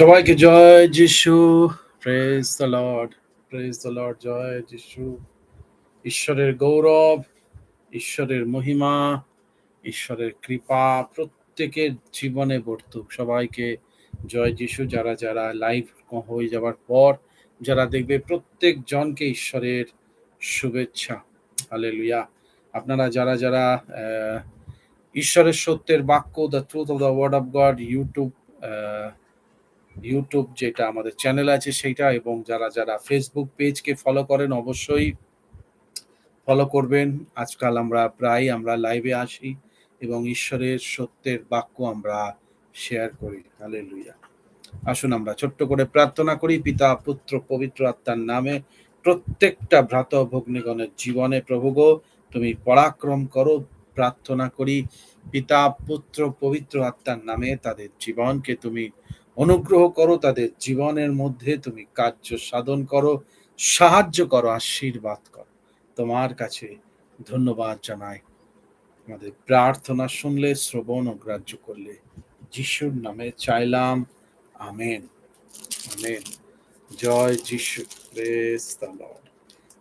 সবাইকে জয় যিশু। Praise the Lord praise the Lord জয় যিশু। ঈশ্বরের গৌরব, ঈশ্বরের মহিমা, ঈশ্বরের কৃপা প্রত্যেকের জীবনে বর্তুক। সবাইকে জয় যিশু। যারা যারা লাইভ হয়ে যাওয়ার পর, যারা দেখবে প্রত্যেক জনকে ঈশ্বরের শুভেচ্ছা। হালেলুয়া আপনারা যারা যারা ঈশ্বরের সত্যের বাক্য the truth of the word of God YouTube YouTube যেটা আমাদের চ্যানেল আছে সেইটা এবং যারা যারা ফেসবুক পেজকে ফলো করেন অবশ্যই ফলো করবেন। আজকাল আমরা প্রায় আমরা লাইভে আসি এবং ঈশ্বরের সত্যের বাক্য আমরা শেয়ার করি। হালেলুয়া আসুন আমরা ছোট্ট করে প্রার্থনা করি, পিতা, পুত্র, পবিত্র আত্মার নামে প্রত্যেকটা ভ্রাত ভগ্নিগণের জীবনে প্রভু গো, তুমি পরাক্রম করো, প্রার্থনা করি, পিতা, পুত্র, পবিত্র আত্মার নামে তাদের জীবনকে তুমি অনুগ্রহ করো তাদের জীবনের মধ্যে তুমি কার্য সাধন করো, সাহায্য করো, আশীর্বাদ করো। তোমার কাছে ধন্যবাদ জানাই। আমাদের প্রার্থনা শুনলে, শ্রবণ ও গ্রাহ্য করলে যিশুর নামে চাইলাম, আমেন। আমেন। জয় যিশু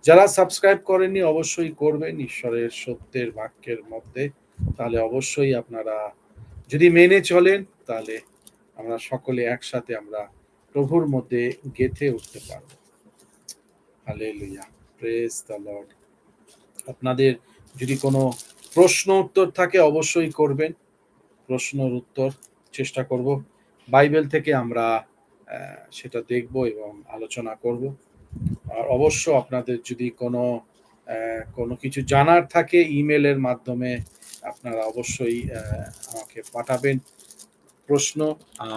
যারা সাবস্ক্রাইব করেননি, অবশ্যই করবেন ঈশ্বরের সত্যের বাক্যের মধ্যে। তাহলে অবশ্যই আপনারা যদি মেনে চলেন, তাহলে আমরা সকলে একসাথে আমরা প্রভুর মধ্যে গেথে উঠতে পারব। আপনাদের যদি কোনো প্রশ্ন উত্তর থাকে অবশ্যই করবেন। প্রশ্নের উত্তর চেষ্টা করব। বাইবেল থেকে আমরা সেটা দেখব এবং আলোচনা করব। আর অবশ্য আপনাদের যদি কোনো কোনো কিছু জানার থাকে ইমেলের মাধ্যমে, আপনারা অবশ্যই আমাকে পাঠাবেন। প্রশ্ন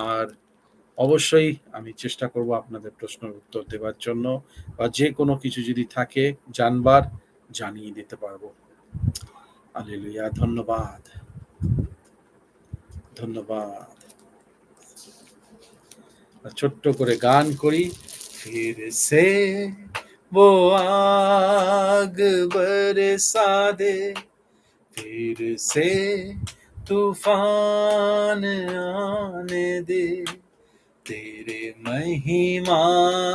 আর অবশ্যই আমি চেষ্টা করব আপনাদের প্রশ্নের উত্তর দেওয়ার জন্য বা যে কোনো কিছু যদি থাকে জানবার জানিয়ে দিতে পারবো আলেলুয়া ধন্যবাদ ধন্যবাদ ছোট্ট করে গান করি ফির সে वो आग बरसा दे फिर से तूफ़ान आने दे। तेरे महिमा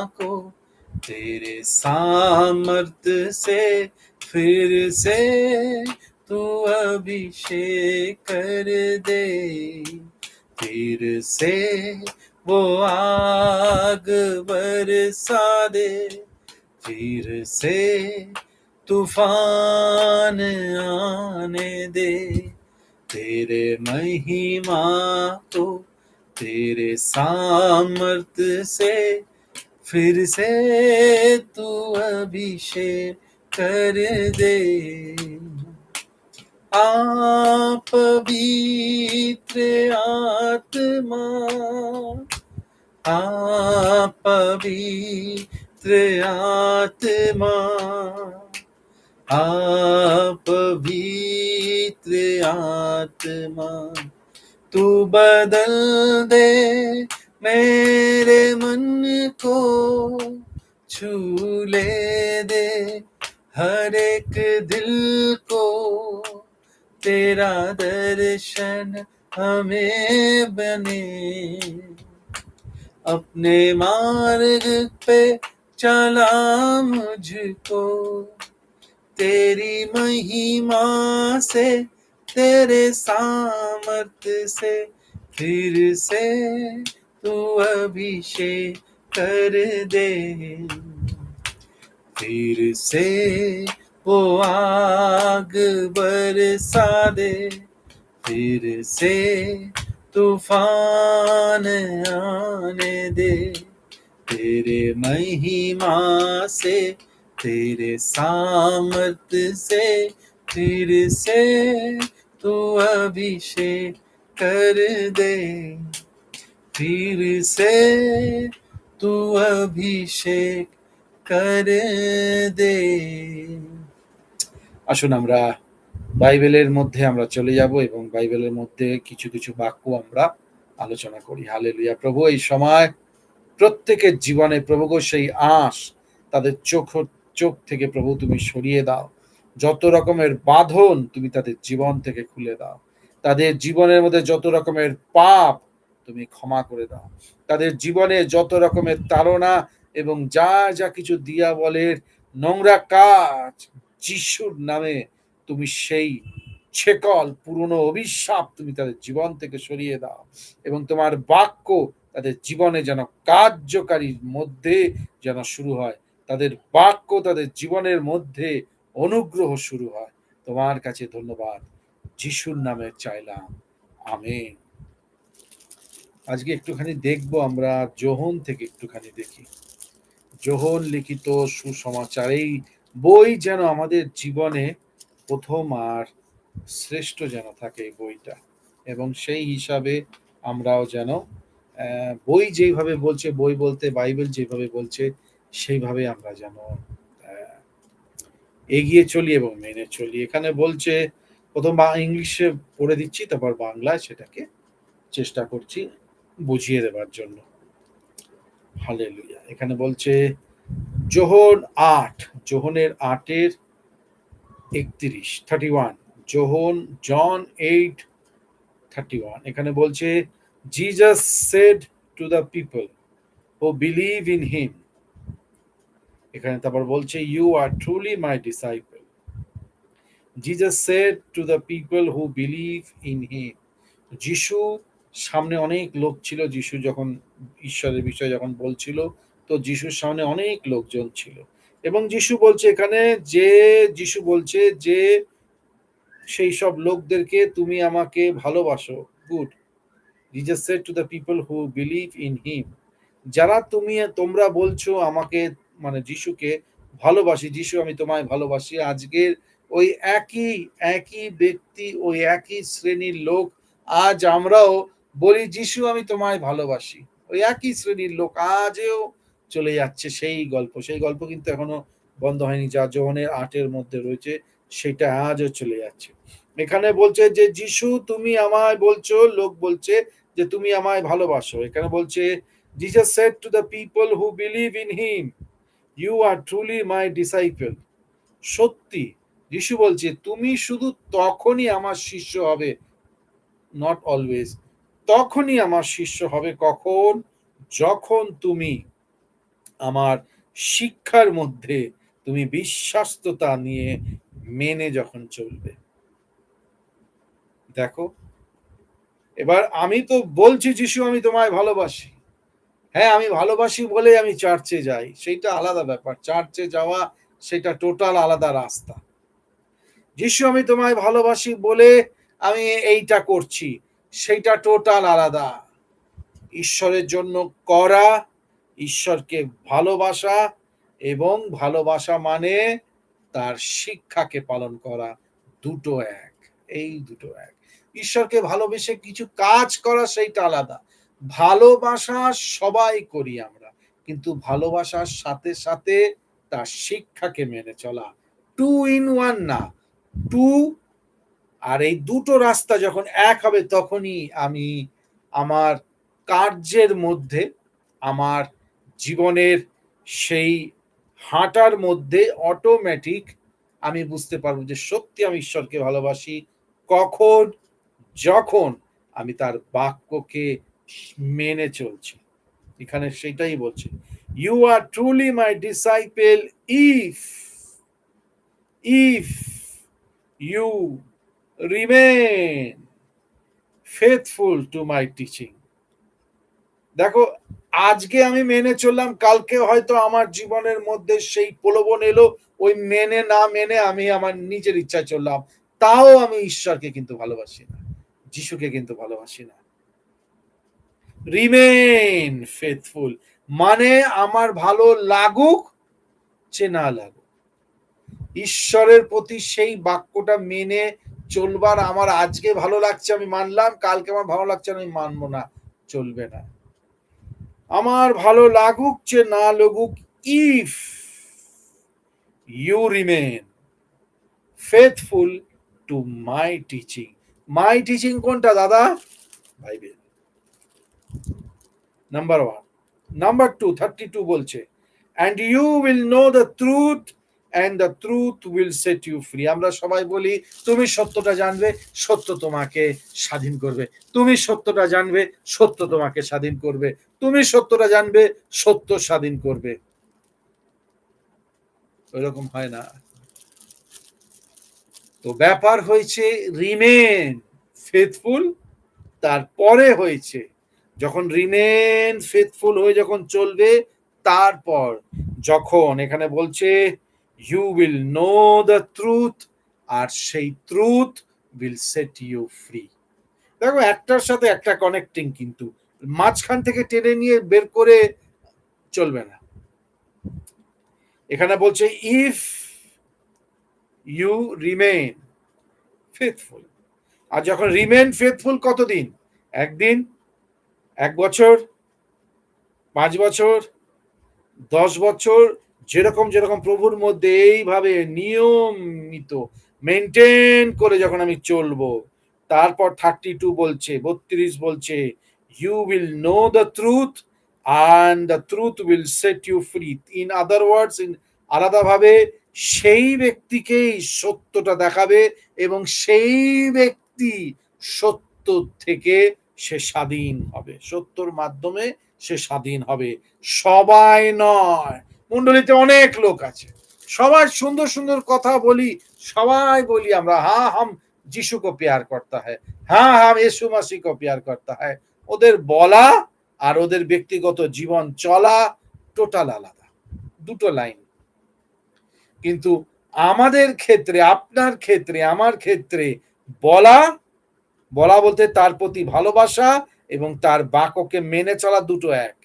को, तेरे सामर्थ से फिर से तू अभिषेक कर दे। फिर से वो आग बरसा दे। फिर से तूफ़ान आने दे। तेरे महिमा को, तेरे सामर्थ से फिर से तू अभिषेक कर दे। आप पवित्र आत्मा, आप पवित्र आत्मा। पवित्र आत्मा, तू बदल दे मेरे मन को छू ले दे हर एक दिल को। तेरा दर्शन हमें बने, अपने मार्ग पे चला मुझको। तेरी महिमा से, तेरे सामर्थ से, फिर से तू अभिषेक कर दे। फिर से वो आग बरसा दे, फिर से तूफ़ान आने दे। तेरे महिमा से तेरे सामर्थ से फिर से तू अभिषेक कर दे फिर से तू अभिषेक कर दे আসুন আমরা বাইবেলের মধ্যে আমরা চলে যাব এবং বাইবেলের মধ্যে কিছু কিছু বাক্য আমরা আলোচনা করি হালেলুয়া প্রভু এই সময় প্রত্যেকের জীবনে প্রভু গো সেই আঁশ তাদের চোখ চোখ থেকে প্রভু তুমি সরিয়ে দাও। যত রকমের বাঁধন তুমি তাদের জীবন থেকে খুলে দাও। তাদের জীবনের মধ্যে যত রকমের পাপ তুমি ক্ষমা করে দাও। তাদের জীবনে যত রকমের তাড়না এবং যা যা কিছু দিয়া বলের নোংরা কাজ যিশুর নামে তুমি সেই ছেকল, পুরনো অভিশাপ তুমি তাদের জীবন থেকে সরিয়ে দাও এবং তোমার বাক্য তাদের জীবনে যেন কার্যকারীর মধ্যে যেন শুরু হয়। তাদের বাক্য, তাদের জীবনের মধ্যে অনুগ্রহ শুরু হয়। তোমার কাছে ধন্যবাদ। যিশুর নামে চাইলাম। আমেন। আজকে একটুখানি দেখব আমরা যোহন থেকে একটুখানি দেখি। জোহন লিখিত সুসমাচার এই বই যেন আমাদের জীবনে প্রথম আর শ্রেষ্ঠ যেন থাকে এই বইটা। এবং সেই হিসাবে আমরাও যেন বই যেইভাবে বলছে, বই বলতে বাইবেল যেভাবে বলছে সেইভাবে আমরা যেন এগিয়ে চলি এবং মেনে চলি। এখানে বলছে, প্রথম ইংলিশে পড়ে দিচ্ছি, তারপর বাংলায় সেটাকে চেষ্টা করছি বুঝিয়ে দেবার জন্য। হালেলুয়া এখানে বলছে, জোহন আট, জোহনের আটের একত্রিশ থার্টি ওয়ান জোহন, জন এইট থার্টি ওয়ান এখানে বলছে Jesus said to the people who believe in him এখানে তারপর বলছে you are truly my disciple Jesus said to the people who believe in him যিশু সামনে অনেক লোক ছিল, যিশু যখন ঈশ্বরের বিষয়ে যখন বলছিল, তো যিশুর সামনে অনেক লোকজন ছিল। এবং যিশু বলছে এখানে, যে যিশু বলছে যে সেই সব লোকদেরকে তুমি আমাকে ভালোবাসো, good. Jesus said to the people who believe in him যারা তুমি, তোমরা বলছো আমাকে মানে যিশুকে ভালোবাসি, যিশু আমি তোমায় ভালোবাসি, আজকের ওই একই একই ব্যক্তি, ওই একই শ্রেণির লোক, আজ আমরাও বলি, যিশু, আমি তোমায় ভালোবাসি। ওই একই শ্রেণির লোক আজও চলে যাচ্ছে সেই গল্প। সেই গল্প কিন্তু এখনও বন্ধ হয়নি, যা যোহনের আটের মধ্যে রয়েছে, সেটা আজও চলে যাচ্ছে। এখানে বলছে যে, যিশু, তুমি আমায় বলছো, লোক বলছে যে, তুমি আমায় ভালোবাসো। এখানে বলছে Jesus said to the people who believe in him you are truly my disciple সত্যি, যিশু বলছে, তুমি শুধু তখনই আমার শিষ্য হবে নট অলওয়েজ তখনই আমার শিষ্য হবে কখন? যখন তুমি আমার শিক্ষার মধ্যে তুমি বিশ্বাস্ততা নিয়ে মেনে যখন চলবে। দেখো, এবার আমি তো বলছি, যিশু, আমি তোমায় ভালোবাসি। হ্যাঁ আমি ভালোবাসি বলে আমি চার্চে যাই। সেইটা আলাদা ব্যাপার। চার্চে যাওয়া সেটা টোটাল আলাদা রাস্তা। যিশু, আমি তোমায় ভালোবাসি বলে আমি এইটা করছি। সেইটা টোটাল আলাদা। ঈশ্বরের জন্য করা, ঈশ্বরকে ভালোবাসা এবং ভালোবাসা মানে তার শিক্ষাকে পালন করা। দুটো এক। এই দুটো এক। ঈশ্বরকে ভালোবেসে কিছু কাজ করা, সেইটা আলাদা। ভালোবাসা সবাই করি আমরা, কিন্তু ভালোবাসার সাথে সাথে তার শিক্ষাকে মেনে চলা। টু ইন ওয়ান না। টু আর এই দুটো রাস্তা যখন এক হবে তখনই আমি আমার কার্যের মধ্যে, আমার জীবনের সেই হাঁটার মধ্যে অটোমেটিক আমি বুঝতে পারব যে সত্যি আমি ঈশ্বরকে ভালোবাসি। কখন? যখন আমি তার বাক্যকে মেনে চলছি। এখানে সেটাই বলছে you are truly my disciple if if you remain faithful to my teaching দেখো, আজকে আমি মেনে চললাম, কালকে হয়তো আমার জীবনের মধ্যে সেই প্রলোভন এলো, ওই মেনে না মেনে আমি আমার নিজের ইচ্ছা চললাম। তাও আমি ঈশ্বরকে কিন্তু ভালোবাসি না, যিশুকে কিন্তু ভালোবাসি না। রিমেন ফেথফুল মানে আমার ভালো লাগুক যে না লাগুক। ঈশ্বরের প্রতি সেই বাক্যটা মেনে চলবার আমার আজকে ভালো লাগছে আমি মানলাম, কালকে আমার ভালো লাগছে আমি মানবো না, চলবে না। আমার ভালো লাগুক যে না লাগুক if you remain faithful to my teaching my teaching কোনটা, দাদা? Bible number one number two thirty two বলছে and you will know the truth and the truth will set you free আমরা সবাই বলি, তুমি সত্যটা জানবে, সত্য তোমাকে স্বাধীন করবে। তুমি সত্যটা জানবে, সত্য তোমাকে স্বাধীন করবে। তুমি সত্যটা জানবে, সত্য স্বাধীন করবে। ওইরকম হয় না। তো ব্যাপার হয়েছে রিমেন ফেথফুল তারপরে হয়েছে যখন রিমেন ফেথফুল হয়ে যখন চলবে, তারপর যখন এখানে বলছে you will know the truth আর সেই truth will set you free দেখো, একটার সাথে একটা কানেক্টিং কিন্তু, মাঝখান থেকে টেনে নিয়ে বের করে চলবে না। এখানে বলছে ইফ ইউ রিমেন ফেথফুল আর যখন রিমেন ফেথফুল কতদিন? একদিন এক বছর, পাঁচ বছর, দশ বছর, যেরকম যেরকম প্রভুর মধ্যে এইভাবে নিয়মিত মেনটেন করে যখন আমি চলবো, তারপর থার্টি টু বলছে, বত্রিশ বলছে you will know the truth and the truth will set you free in other words in আলাদাভাবে সেই ব্যক্তিকেই সত্যটা দেখাবে এবং সেই ব্যক্তি সত্য থেকে সে স্বাধীন হবে। সত্যর মাধ্যমে সে স্বাধীন হবে। সবাই নয়। মন্ডলীতে অনেক লোক আছে। সবাই সুন্দর সুন্দর কথা বলি, সবাই বলি আমরা, হা, হাম যিশু কো পেয়ার করতে হয় হ্যাঁ হাম এসু মাসি কো পেয়ার করতে হয় ওদের বলা আর ওদের ব্যক্তিগত জীবন চলা টোটাল আলাদা। দুটো লাইন। কিন্তু আমাদের ক্ষেত্রে, আপনার ক্ষেত্রে, আমার ক্ষেত্রে বলা বলা বলতে তার প্রতি ভালোবাসা এবং তার বাক্যকে মেনে চলা দুটো এক।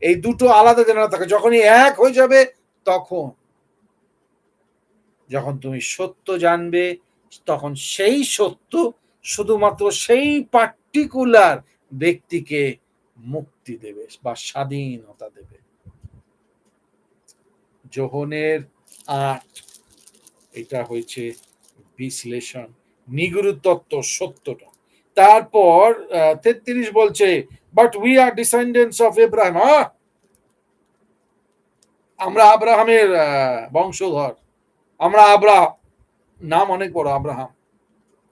এই দুটো আলাদা যেন থাকে, যখনই এক হয়ে যাবে তখন। যখন তুমি সত্য জানবে, তখন সেই সত্য শুধুমাত্র সেই পার্টিকুলার ব্যক্তিকে মুক্তি দেবে বা স্বাধীনতা দেবে। যোহনের আট, এটা হয়েছে বিশ্লেষণ। নিগুরু তত্ত্ব সত্যটা। তারপর তেত্রিশ বলছে but we are descendants of Abraham আমরা আব্রাহামের বংশধর। আমরা আব্রাহ নাম অনেক বড় আব্রাহাম।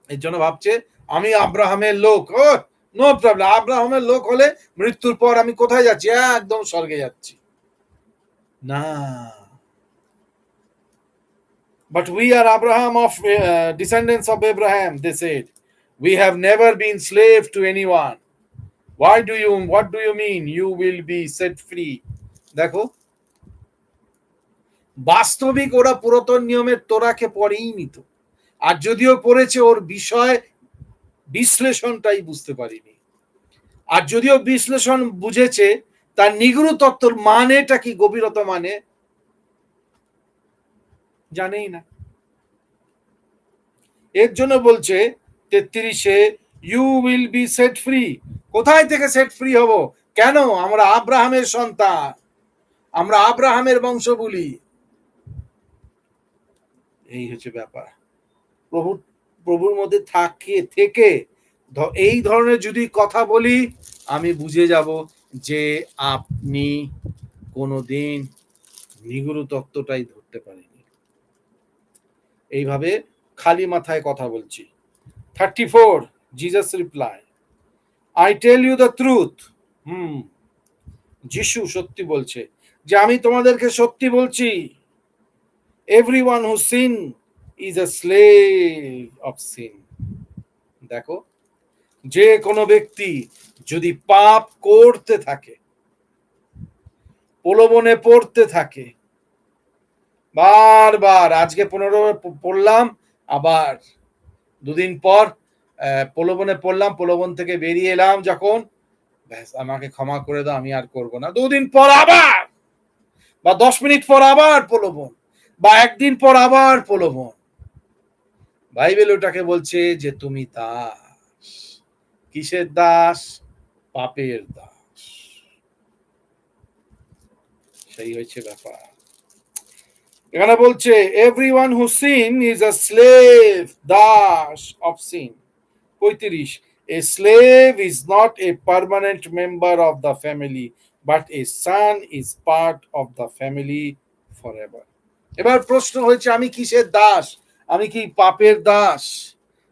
এর জন্য ভাবছে আমি আব্রাহামের লোক। ও নো প্রবলেম আব্রাহামের লোক হলে মৃত্যুর পর আমি কোথায় যাচ্ছি? একদম স্বর্গে যাচ্ছি। না। But we are Abraham of uh, of of they said. We have never been slave to anyone. Why do you, what do you mean? You will be set free. দেখো বাস্তবিক ওরা পুরাতন নিয়মের তোরাকে পড়েই নিত আর যদিও পড়েছে ওর বিষয় বিশ্লেষণটাই বুঝতে পারিনি আর যদিও বিশ্লেষণ বুঝেছে তার নিগুরু তত্ত্বর মানেটা কি গভীরতা মানে জানেই না এর জন্য বলছে তেত্রিশে you will be set free কোথায় থেকে সেট ফ্রি হব? কেন? আমরা আব্রাহামের সন্তান। আমরা আব্রাহামের বংশ বলি এই হচ্ছে ব্যাপার। প্রভু, প্রভুর মধ্যে থাকে, থেকে এই ধরনের যদি কথা বলি, আমি বুঝে যাব যে আপনি কোনোদিন নিগুরু তত্ত্বটাই ধরতে পারেনি এইভাবে খালি মাথায় কথা বলছি। Thirty four Jesus reply I tell you the truth hmm যিশু সত্যি বলছে, যে আমি তোমাদেরকে সত্যি বলছি every one who sin is a slave of sin দেখো, যে কোনো ব্যক্তি যদি পাপ করতে থাকে, প্রলোভনে পড়তে থাকে, বারবার, আজকে পনেরো পড়লাম, আবার দুদিন পর প্রলোভনে পড়লাম, প্রলোভন থেকে বেরিয়ে এলাম যখন, ব্যাস, আমাকে ক্ষমা করে দাও, আমি আর করব না। দুদিন পর আবার, বা দশ মিনিট পর আবার প্রলোভন, বা একদিন পর আবার প্রলোভন। বাইবেল ওটাকে বলছে যে, তুমি দাস। কিসের দাস? পাপের দাস। সেই হয়েছে ব্যাপার। এখানে বলছে every one who sin is a slave Das of sin পঁয়ত্রিশ a slave is not a permanent member of the family but a son is part of the family for ever এবার প্রশ্ন হয়েছে, আমি কিসের দাস? আমি কি পাপের দাস?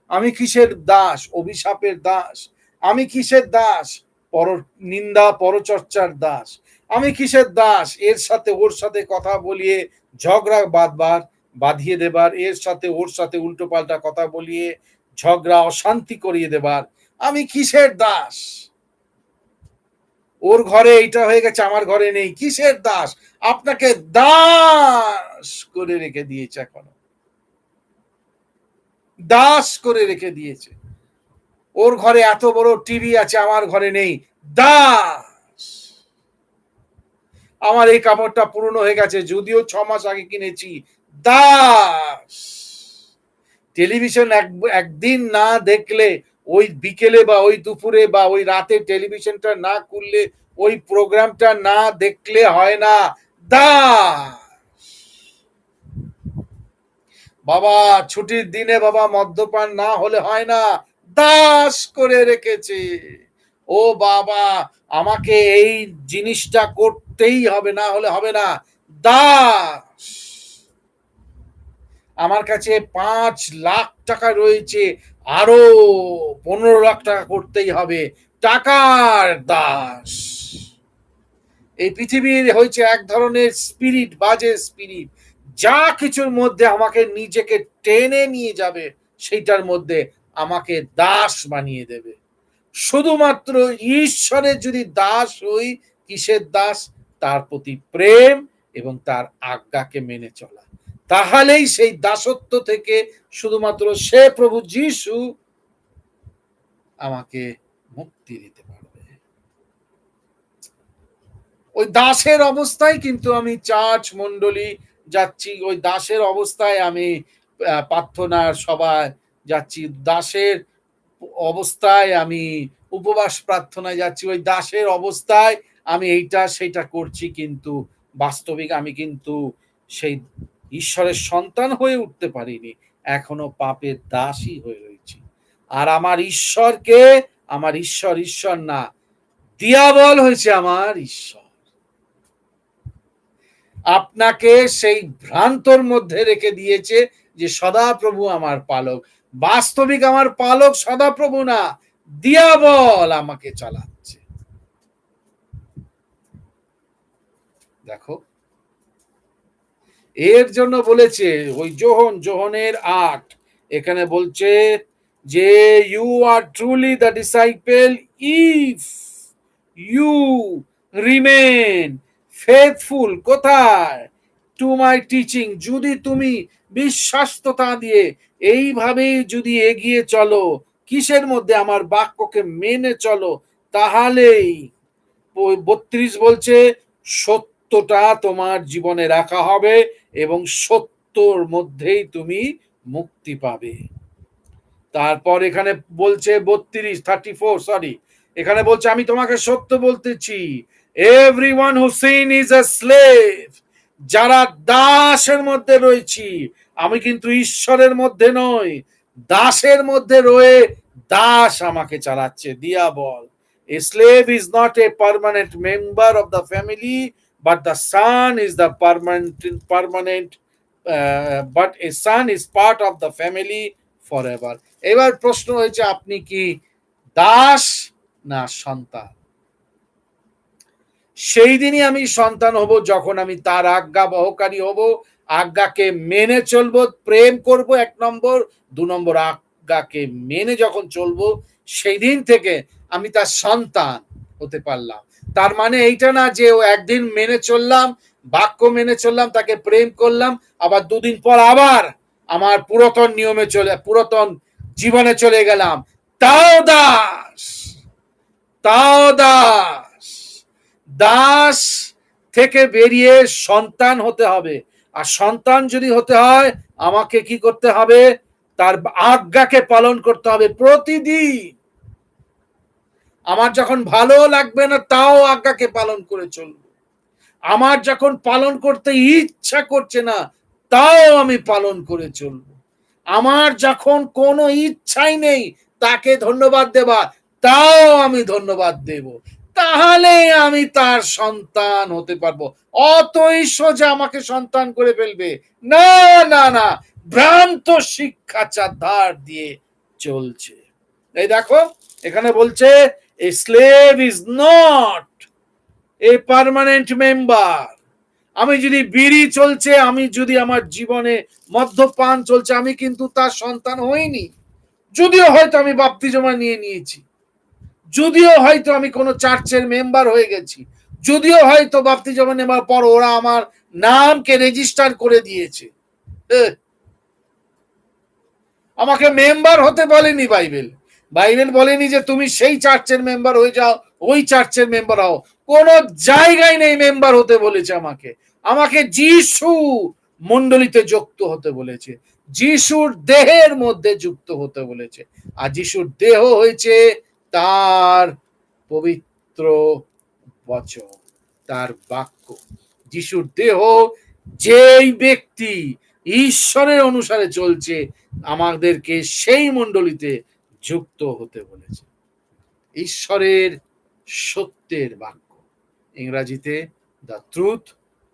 আমি কিসের দাস? অভিশাপের দাস? আমি কিসের দাস? পর, নিন্দা, পরচর্চার দাস? আমি কিসের দাস? এর সাথে ওর সাথে কথা বলিয়ে ঝগড়া বাঁধবার বাঁধিয়ে দেবার, এর সাথে ওর সাথে উল্টো পাল্টা কথা বলিয়ে ঝগড়া অশান্তি করিয়ে দেবার। আমি কিসের দাস? ওর ঘরে এইটা হয়ে গেছে, আমার ঘরে নেই। কিসের দাস? আপনাকে দাস করে রেখে দিয়েছে এখনও। দাস করে রেখে দিয়েছে। ওর ঘরে এত বড় টিভি আছে, আমার ঘরে নেই। দাস! আমার এই কাপড়টা পুরনো হয়ে গেছে, যদিও ছ মাস আগে কিনেছি। দাস! টেলিভিশন এক, একদিন না দেখলে, ওই বিকেলে বা ওই দুপুরে বা ওই রাতে টেলিভিশনটা না খুললে, ওই প্রোগ্রামটা না দেখলে হয় না। দাস! বাবা, ছুটির দিনে বাবা মদ্যপান না হলে হয় না। দাস করে রেখেছে। ও বাবা, আমাকে এই জিনিসটা করতেই হবে, না হলে হবে না। দাস! আমার কাছে পাঁচ লাখ টাকা রয়েছে, আরও পনেরো লাখ টাকা করতেই হবে। টাকার দাস! এই পৃথিবীর হয়েছে এক ধরনের স্পিরিট, বাজে স্পিরিট। যা কিছুর মধ্যে আমাকে নিজেকে টেনে নিয়ে যাবে, সেইটার মধ্যে আমাকে দাস বানিয়ে দেবে। শুধুমাত্র ঈশ্বরের যদি দাস হই, কিসের দাস? তার প্রতি প্রেম এবং তার আজ্ঞাকে মেনে চলা। তাহলেই সেই দাসত্ব থেকে শুধুমাত্র সে প্রভু যিশু আমাকে মুক্তি দিতে পারবে। ওই দাসের অবস্থায় কিন্তু আমি চার্চ মন্ডলী যাচ্ছি। ওই দাসের অবস্থায় আমি প্রার্থনার সভায় যাচ্ছি। দাসের অবস্থায় আমি উপবাস প্রার্থনায় যাচ্ছি, ওই দাসের অবস্থায় আমি এইটা সেটা করছি, কিন্তু বাস্তবিক আমি কিন্তু সেই ঈশ্বরের সন্তান হয়ে উঠতে পারিনি, এখনও পাপের দাসই হয়ে রয়েছি। আর আমার ঈশ্বরকে, আমার ঈশ্বর ঈশ্বর না, দিয়াবল হয়েছে আমার ঈশ্বর। আপনাকে সেই ভ্রান্তর মধ্যে রেখে দিয়েছে যে সদাপ্রভু আমার পালক। বাস্তবিক আমার পালক সদাপ্রভু না, দিয়াবল আমাকে চালাচ্ছে। দেখো, এর জন্য বলেছে ওই জোহন, জোহনের আট, এখানে বলছে যে you are truly the disciple if you remain faithful কোথায়? টু মাই টিচিং যদি তুমি বিশ্বাস্ততা দিয়ে এইভাবেই যদি এগিয়ে চলো, কিসের মধ্যে আমার বাক্যকে মেনে চলো, তাহলেই বত্রিশ বলছে, সত্যটা তোমার জীবনে রাখা হবে এবং সত্যর মধ্যেই তুমি মুক্তি পাবে। তারপর এখানে বলছে বত্রিশ থার্টি ফোর সরি এখানে বলছে, আমি তোমাকে সত্য বলতেছি every one who sin is a slave যারা দাসের মধ্যে রয়েছি, আমি কিন্তু ঈশ্বরের মধ্যে নই, দাসের মধ্যে রয়ে দাস আমাকে চালাচ্ছে। দিয়া বল a slave is not a permanent member of the family but the son is the permanent permanent but a son is part of the family for ever এবার প্রশ্ন হয়েছে, আপনি কি দাস না সন্তান? সেই দিনই আমি সন্তান হব, যখন আমি তার আজ্ঞা বহকারী হব। আজ্ঞাকে মেনে চলবো, প্রেম করব এক নম্বর, দু নম্বর আজ্ঞাকে মেনে যখন চলবো, সেই দিন থেকে আমি তার সন্তান হতে পারলাম। তার মানে এইটা না যে ও একদিন মেনে চললাম, বাক্য মেনে চললাম, তাকে প্রেম করলাম, আবার দুদিন পর আবার আমার পুরাতন নিয়মে চলে, পুরাতন জীবনে চলে গেলাম। তাও দাস তাও দাস দাস থেকে বেরিয়ে সন্তান হতে হবে। আর সন্তান যদি হতে হয়, আমাকে কি করতে হবে? তার আজ্ঞাকে পালন করতে হবে প্রতিদিন। আমার যখন ভালো লাগবে না, তাও আজ্ঞাকে পালন করে চলব। আমার যখন পালন করতে ইচ্ছা করছে না, তাও আমি পালন করে চলব। আমার যখন কোনো ইচ্ছাই নেই, তাকে ধন্যবাদ দেবা তাও আমি ধন্যবাদ দেব। তাহলে আমি তার সন্তান হতে পারব। অতই সোজা আমাকে সন্তান করে ফেলবে। না না না। ভ্রান্ত শিক্ষাচার ধার দিয়ে চলছে। এই দেখো, এখানে বলছে a slave is not a permanent member আমি যদি বিড়ি চলছে, আমি যদি আমার জীবনে মদ্যপান চলছে, আমি কিন্তু তার সন্তান হইনি। যদিও হয়তো আমি বাপ্তিজমা নিয়ে নিয়েছি। যদিও হয়তো আমি কোনো চার্চের মেম্বার হয়ে গেছি, যদিও হয়তো বাপতি জমা নেবার পর ওরা আমার নামকে রেজিস্টার করে দিয়েছে। আমাকে মেম্বার হতে বলেনি বাইবেল। বাইবেল বলেনি যে তুমি সেই চার্চের মেম্বার হয়ে যাও, ওই চার্চের মেম্বার হও। কোন জায়গায় নেই মেম্বার হতে বলেছে আমাকে। আমাকে যিশু মণ্ডলীতে যুক্ত হতে বলেছে। যিশুর দেহের মধ্যে যুক্ত হতে বলেছে। আর যিশুর দেহ হয়েছে তার পবিত্র বচন, তার বাক্য। যিশুর দেহ যেই ব্যক্তি ঈশ্বরের অনুসারে চলছে, আমাদেরকে সেই মণ্ডলীতে যুক্ত হতে বলেছে। ঈশ্বরের সত্যের বাক্য। ইংরাজিতে the truth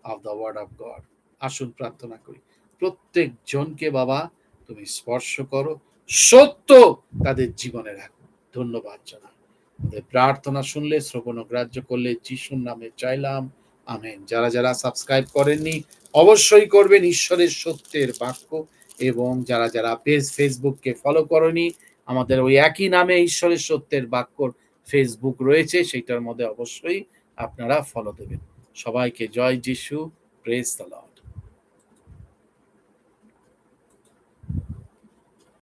of the word of God আসুন প্রার্থনা করি। প্রত্যেক জনকে বাবা, তুমি স্পর্শ করো। সত্য তাদের জীবনে রাখো। ধন্যবাদ জানাই। প্রার্থনা শুনলে, শ্রবণ গ্রাহ্য করলে যিশুর নামে চাইলাম, আমেন। যারা যারা সাবস্ক্রাইব করেননি, অবশ্যই করবেন ঈশ্বরের সত্যের বাক্য এবং যারা যারা পেজ ফেসবুককে ফলো করনি, আমাদের ওই একই নামে ঈশ্বরের সত্যের বাক্যর ফেসবুক রয়েছে, সেইটার মধ্যে অবশ্যই আপনারা ফলো দেবেন। সবাইকে জয় যিশু, প্রেস লর্ড।